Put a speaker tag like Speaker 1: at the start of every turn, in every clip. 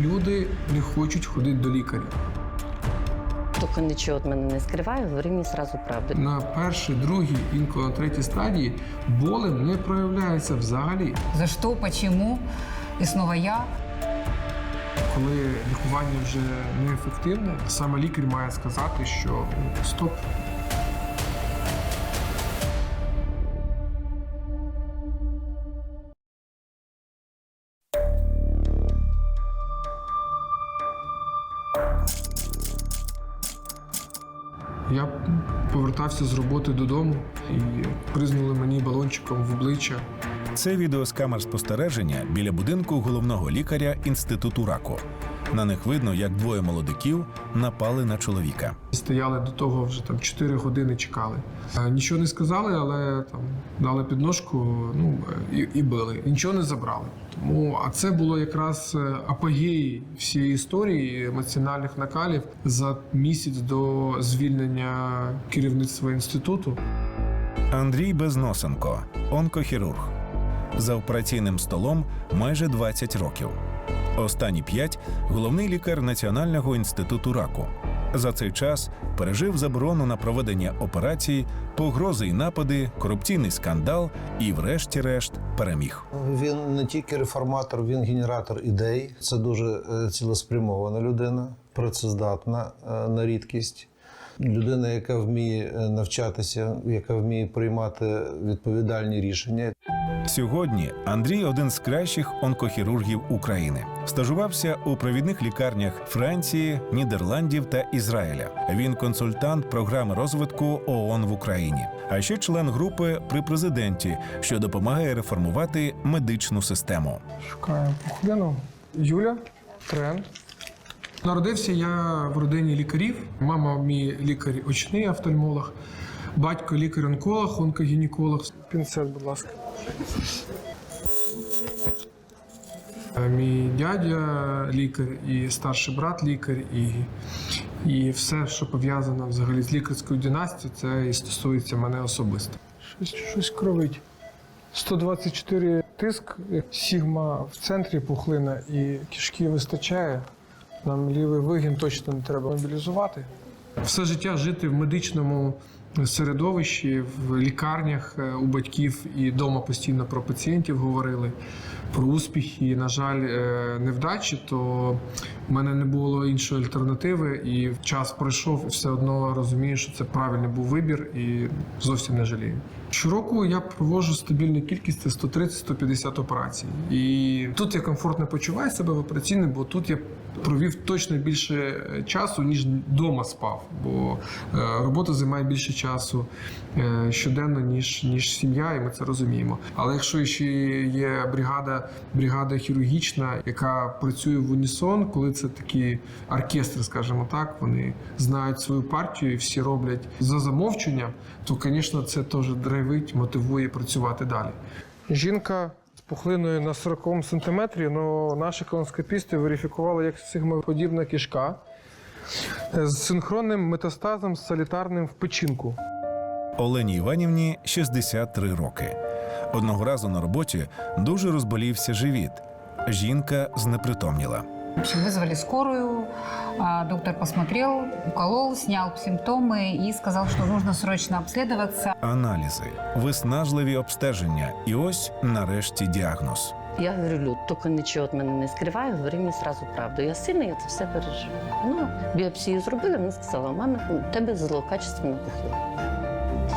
Speaker 1: люди не хочуть ходити до лікаря.
Speaker 2: Тільки нічого від мене не скриває, говори мені сразу правду.
Speaker 1: На першій, другій, інколи на третій стадії боли не проявляються взагалі.
Speaker 3: За почему? И снова я.
Speaker 1: Коли лікування вже неефективне, саме лікар має сказати, що стоп. Повертався з роботи додому і признули мені балончиком в обличчя.
Speaker 4: Це відео з камер спостереження біля будинку головного лікаря інституту раку. На них видно, як двоє молодиків напали на чоловіка.
Speaker 1: Стояли до того вже там 4 години чекали. Е, Нічого не сказали, але там дали підножку ну, і, і били. І Нічого не забрали. Тому, а це було якраз е, апогеї всієї історії емоціональних накалів за місяць до звільнення керівництва інституту.
Speaker 4: Андрій Безносенко, онкохірург. За операційним столом майже 20 років. Останні п'ять головний лікар Національного інституту раку. За цей час пережив заборону на проведення операцій, погрози й напади, корупційний скандал і, врешті-решт, переміг.
Speaker 5: Він не тільки реформатор, він генератор ідей. Це дуже е, цілеспрямована людина, працездатна е, на рідкість. Людина, яка вміє е, навчатися, яка вміє приймати відповідальні рішення.
Speaker 4: Сьогодні Андрій один з кращих онкохірургів України. Стажувався у провідних лікарнях Франції, Нідерландів та Ізраїля. Він консультант програми розвитку ООН в Україні, а ще член групи при президенті, що допомагає реформувати медичну систему.
Speaker 1: Шукаємо пухлину. Юля, трен. Народився я в родині лікарів. Мама мій лікар очний офтальмолог, батько лікар-онколог, онкогінеколог. Пінцет, будь ласка. Е, Мій дядя лікар і старший брат лікар, і, і все, що пов'язано взагалі з лікарською династією, це і стосується мене особисто. Щось, щось кровить. 124 тиск, сігма в центрі пухлина і кишки вистачає. Нам лівий вигін точно не треба мобілізувати. Все життя жити в медичному середовищі, в лікарнях е, у батьків і вдома постійно про пацієнтів говорили, про успіхи. І, на жаль, е, невдачі, то в мене не було іншої альтернативи, і час пройшов, і все одно розумію, що це правильний був вибір і зовсім не жалію. Щороку я проводжу стабільну кількість це 130-150 операцій. І тут я комфортно почуваю себе в операційній, бо тут я провів точно більше е, часу, ніж вдома спав. Бо е, робота займає більше часу е, щоденно, ніж, ніж сім'я, і ми це розуміємо. Але якщо ще є бригада, бригада хірургічна, яка працює в унісон, коли це такі оркестри, скажімо так, вони знають свою партію і всі роблять за замовчення, то, звісно, це теж драйвить, мотивує працювати далі. Жінка пухлиною на 40 сантиметрі, але наші колоноскопісти верифікували як сигмоподібна кишка з синхронним метастазом солітарним в печінку.
Speaker 4: Олені Іванівні 63 роки. Одного разу на роботі дуже розболівся живіт. Жінка знепритомніла.
Speaker 3: В общем, вызвали скорую, доктор посмотрел, уколол, снял симптомы и сказал, что нужно срочно обследоваться.
Speaker 4: Аналізи, виснажливі обстеження, і ось нарешті діагноз.
Speaker 2: Я говорю, Люд, тільки нічого від мене не скриває, говори мені сразу правду. Я сильно я це все переживу. Ну, біопсію зробили, вона сказала, мама, у тебе злокачественна пухлина.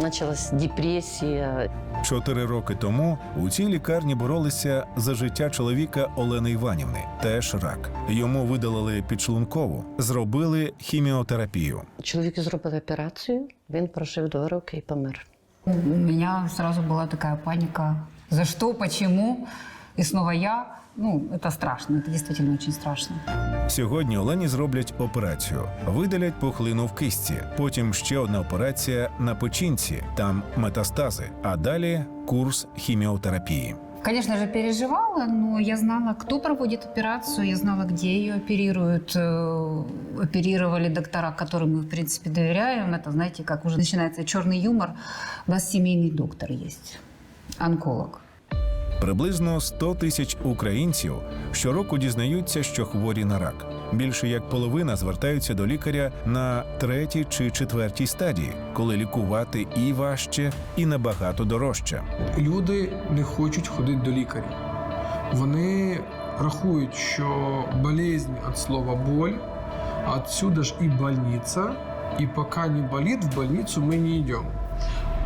Speaker 2: Почалась депресія.
Speaker 4: Чотири роки тому у цій лікарні боролися за життя чоловіка Олени Іванівни, теж рак. Йому видалили підшлункову, зробили хіміотерапію.
Speaker 2: Чоловіку зробили операцію, він прожив два роки і помер.
Speaker 3: У мене одразу була така паніка. За що, почему? И снова я. Ну, это страшно, это действительно очень страшно.
Speaker 4: Сьогодні Олені зроблять операцію, видалять пухлину в кисті. Потім ще одна операція на печінці, там метастази, а далі курс хіміотерапії.
Speaker 3: Конечно же, переживала, но я знала, кто проводит операцию, я знала, где ее оперируют. Э, Оперировали доктора, которым мы, в принципе, доверяем. Это, знаете, как уже начинается черный юмор. У нас семейный доктор есть, онколог.
Speaker 4: Приблизно 100 тисяч українців щороку дізнаються, що хворі на рак. Більше як половина звертаються до лікаря на третій чи четвертій стадії, коли лікувати і важче, і набагато дорожче.
Speaker 1: Люди не хочуть ходити до лікаря. Вони рахують, що болезнь від слова боль, отсюда ж і больниця, і поки не болить, в больницю ми не йдемо.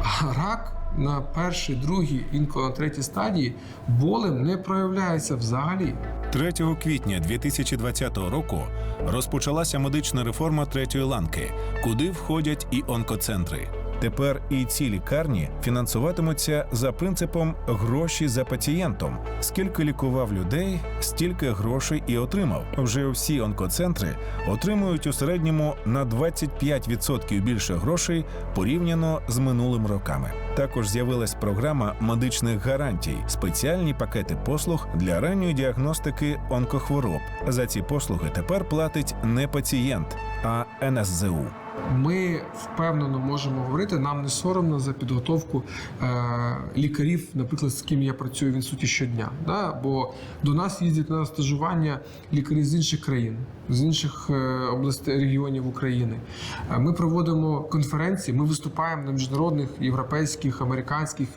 Speaker 1: А рак на першій, другій, інколи на третій стадії болем не проявляється взагалі.
Speaker 4: 3 квітня 2020 року розпочалася медична реформа третьої ланки, куди входять і онкоцентри. Тепер і ці лікарні фінансуватимуться за принципом гроші за пацієнтом. Скільки лікував людей, стільки грошей і отримав. Вже всі онкоцентри отримують у середньому на 25% більше грошей порівняно з минулими роками. Також з'явилась програма медичних гарантій, спеціальні пакети послуг для ранньої діагностики онкохвороб. За ці послуги тепер платить не пацієнт, а НСЗУ.
Speaker 1: Ми впевнено можемо говорити, нам не соромно за підготовку е, лікарів, наприклад, з ким я працюю в інституті щодня. Да? Бо до нас їздять на стажування лікарі з інших країн, з інших е, областей регіонів України. Е, Ми проводимо конференції, ми виступаємо на міжнародних європейських, американських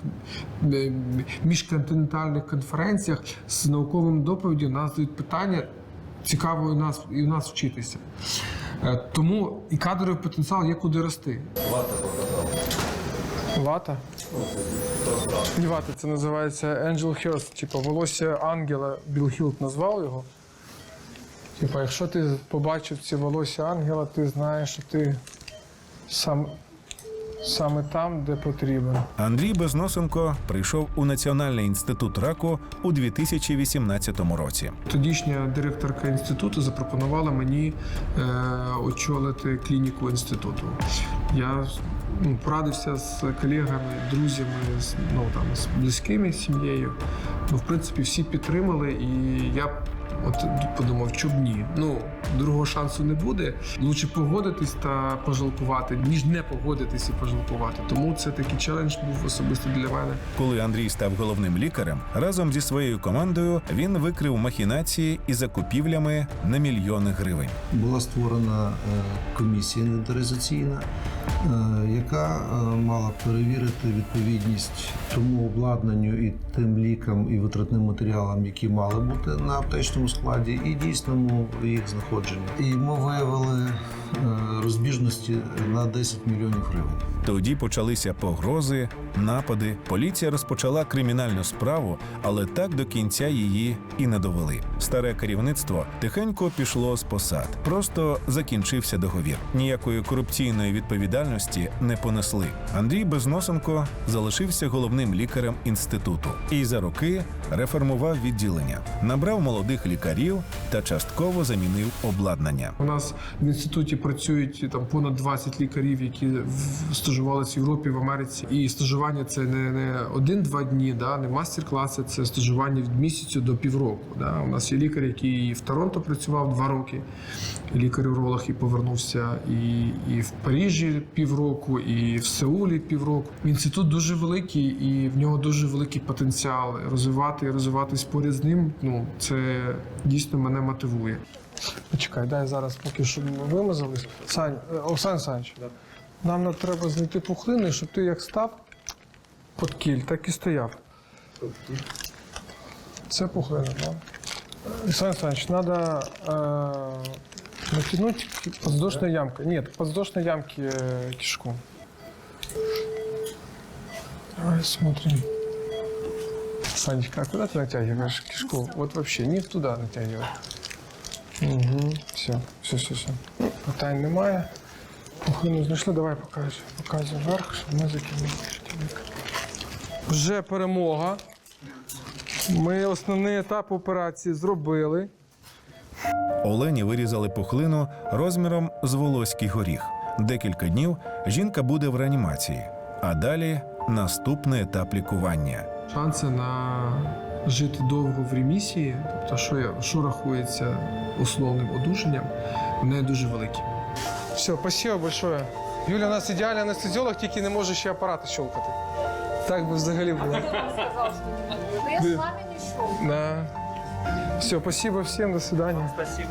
Speaker 1: міжконтинентальних конференціях з науковим доповіддю. Нас дають питання. Цікаво у нас і у нас вчитися. Е, Тому і кадровий потенціал є куди рости. Вата? Не вата, це називається Angel Hearst, типу волосся ангела Білл Хілт назвав його. Типа, якщо ти побачив ці волосся ангела, ти знаєш, що ти сам, саме там, де потрібен.
Speaker 4: Андрій Безносенко прийшов у Національний інститут раку у 2018 році.
Speaker 1: Тодішня директорка інституту запропонувала мені е, очолити клініку інституту. Я ну, порадився з колегами, друзями, з, ну, там, з близькими сім'єю. Ну, в принципі, всі підтримали, і я от подумав, що б ні. Ну, другого шансу не буде. Лучше погодитись та пожалкувати, ніж не погодитись і пожалкувати. Тому це такий челендж був особисто для мене.
Speaker 4: Коли Андрій став головним лікарем, разом зі своєю командою він викрив махінації і закупівлями на мільйони гривень.
Speaker 5: Була створена е, комісія інвентаризаційна, е, яка е, мала перевірити відповідність тому обладнанню і тим лікам і витратним матеріалам, які мали бути на аптечному складі, і дійсному їх знаходженню. І ми виявили розбіжності на 10 мільйонів гривень.
Speaker 4: Тоді почалися погрози, напади. Поліція розпочала кримінальну справу, але так до кінця її і не довели. Старе керівництво тихенько пішло з посад. Просто закінчився договір. Ніякої корупційної відповідальності не понесли. Андрій Безносенко залишився головним лікарем інституту і за роки реформував відділення, набрав молодих лікарів та частково замінив обладнання.
Speaker 1: У нас в інституті працюють там понад 20 лікарів, які стажувалися в Європі, в Америці. І стажування це не, не один-два дні, да, не мастер-класи, це стажування від місяцю до півроку. Да. У нас є лікар, який в Торонто працював два роки, лікар-уролог і повернувся, і, і в Парижі півроку, і в Сеулі півроку. Інститут дуже великий, і в нього дуже великий потенціал. Розвивати і розвиватись поряд з ним. Ну це дійсно мене мотивує. Почекай, дай зараз поки щоб ми вимазались. Сань, е, Олександр Санч, нам не треба знайти пухлини, щоб ти як став під кіль, так і стояв. Це пухлина, так? Олександр Санч, треба э, натянуть подвздошной ямкой. Нет, подвздошной ямки э, кишку. Давай смотрим. Санечка, а куда ты натягиваешь кишку? Вот вообще не туда натягивай. Угу, все, все, все, все. Питань немає. Пухлину знайшли, давай покажу. Показуй вверх, щоб ми закинули. Вже перемога. Ми основний етап операції зробили.
Speaker 4: Олені вирізали пухлину розміром з волоський горіх. Декілька днів жінка буде в реанімації, а далі наступний етап лікування.
Speaker 1: Шанси на жити довго в ремісії, тобто, що, я, що рахується основним одужанням, не дуже великі. Все, спасибо большое. Юля, у нас ідеальний анестезіолог, тільки не може ще апарати щелкати. Так би взагалі було.
Speaker 3: сказал, что не будет. Но я з вами не щелкаю.
Speaker 1: Да. Все, спасибо всім, до свидання. Спасибо.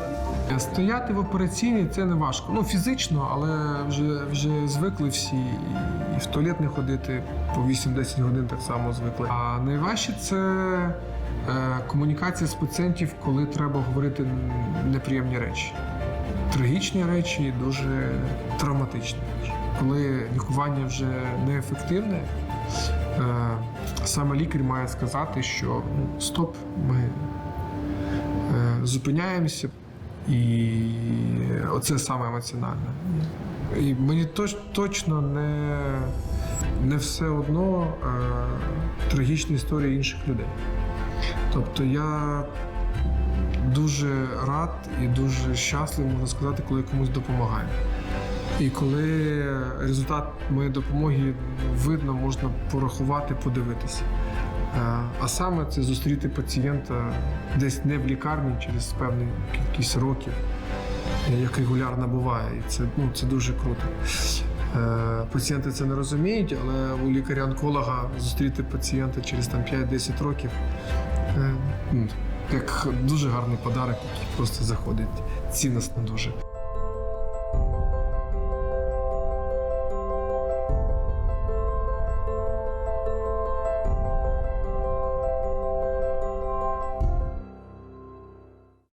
Speaker 1: Стояти в операційній це не важко. Ну, фізично, але вже, вже звикли всі і, в туалет не ходити по 8-10 годин так само звикли. А найважче це е, комунікація з пацієнтів, коли треба говорити неприємні речі. Трагічні речі і дуже травматичні речі. Коли лікування вже неефективне, е, саме лікар має сказати, що ну, стоп, ми е, зупиняємося, і оце саме емоціональне. І мені точ, точно не, не все одно е, трагічні історії інших людей. Тобто я дуже рад і дуже щасливий, можна сказати, коли я комусь допомагаю. І коли результат моєї допомоги видно, можна порахувати, подивитися. Е, А саме це зустріти пацієнта десь не в лікарні через певний кількість років, е, як регулярно буває. І це, ну, це дуже круто. Е, Пацієнти це не розуміють, але у лікаря-онколога зустріти пацієнта через там, 5-10 років ну, як дуже гарний подарок, який просто заходить цінносно дуже.